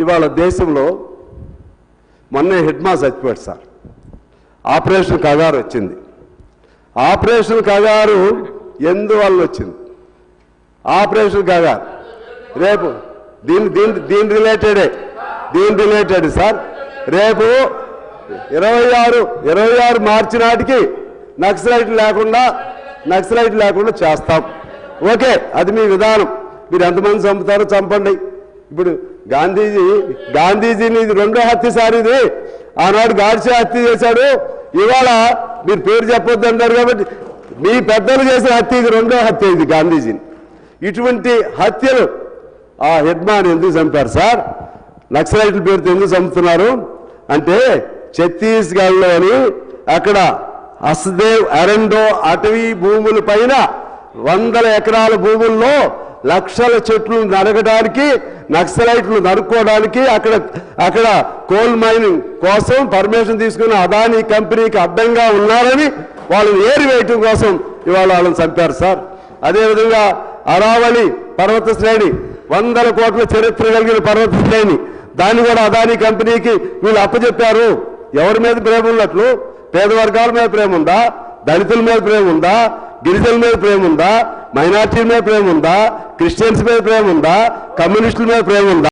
ఇవాళ దేశంలో మొన్నే హెడ్ మాస్ చచ్చిపోయాడు సార్. ఆపరేషన్ కగారు వచ్చింది. ఆపరేషన్ కగారు ఎందువల్ల వచ్చింది? ఆపరేషన్ కగారు. రేపు దీని దీని దీని రిలేటెడే దీని రిలేటెడ్ సార్. రేపు ఇరవై ఆరు ఇరవై ఆరు మార్చి నాటికి నక్సలైట్ లేకుండా నక్సలైట్ లేకుండా చేస్తాం. ఓకే అది మీ విధానం. మీరు ఎంతమంది చంపుతారో చంపండి. ఇప్పుడు గాంధీజీ గాంధీజీని ఇది రెండో హత్య సార్ ఇది. ఆనాడు గాడ్సే హత్య చేశాడు. ఇవాళ మీరు పేరు చెప్పొద్దు అంటారు కాబట్టి మీ పెద్దలు చేసిన హత్య ఇది రెండో హత్య ఇది గాంధీజీని. ఇటువంటి హత్యలు ఆ హెడ్మాన్ ఎందుకు చంపారు సార్? నక్సలైట్ల పేరుతో ఎందుకు చంపుతున్నారు? అంటే ఛత్తీస్గఢ్లోని అక్కడ హస్దేవ్ అరెండో అటవీ భూముల పైన వందల ఎకరాల భూముల్లో లక్షల చెట్లు నరగడానికి నక్సలైట్లు నరుక్కోవడానికి అక్కడ అక్కడ కోల్ మైనింగ్ కోసం పర్మిషన్ తీసుకున్న అదానీ కంపెనీకి అడ్డంగా ఉన్నారని వాళ్ళని ఏరివేయటం కోసం ఇవాళ వాళ్ళని చంపారు సార్. అదేవిధంగా అరావళి పర్వత శ్రేణి వందల కోట్ల చరిత్ర కలిగిన పర్వత శ్రేణి దాన్ని కూడా అదానీ కంపెనీకి వీళ్ళు అప్పచెప్పారు. ఎవరి మీద ప్రేమ ఉన్నట్లు? పేద వర్గాల మీద ప్రేమ ఉందా? దళితుల మీద ప్రేమ ఉందా? గిరిజనుల మీద ప్రేమ ఉందా? మైనార్టీల మీద ప్రేమ ఉందా? క్రిస్టియన్స్ మీద ప్రేమ ఉందా? కమ్యూనిస్టుల మీద ప్రేమ ఉందా?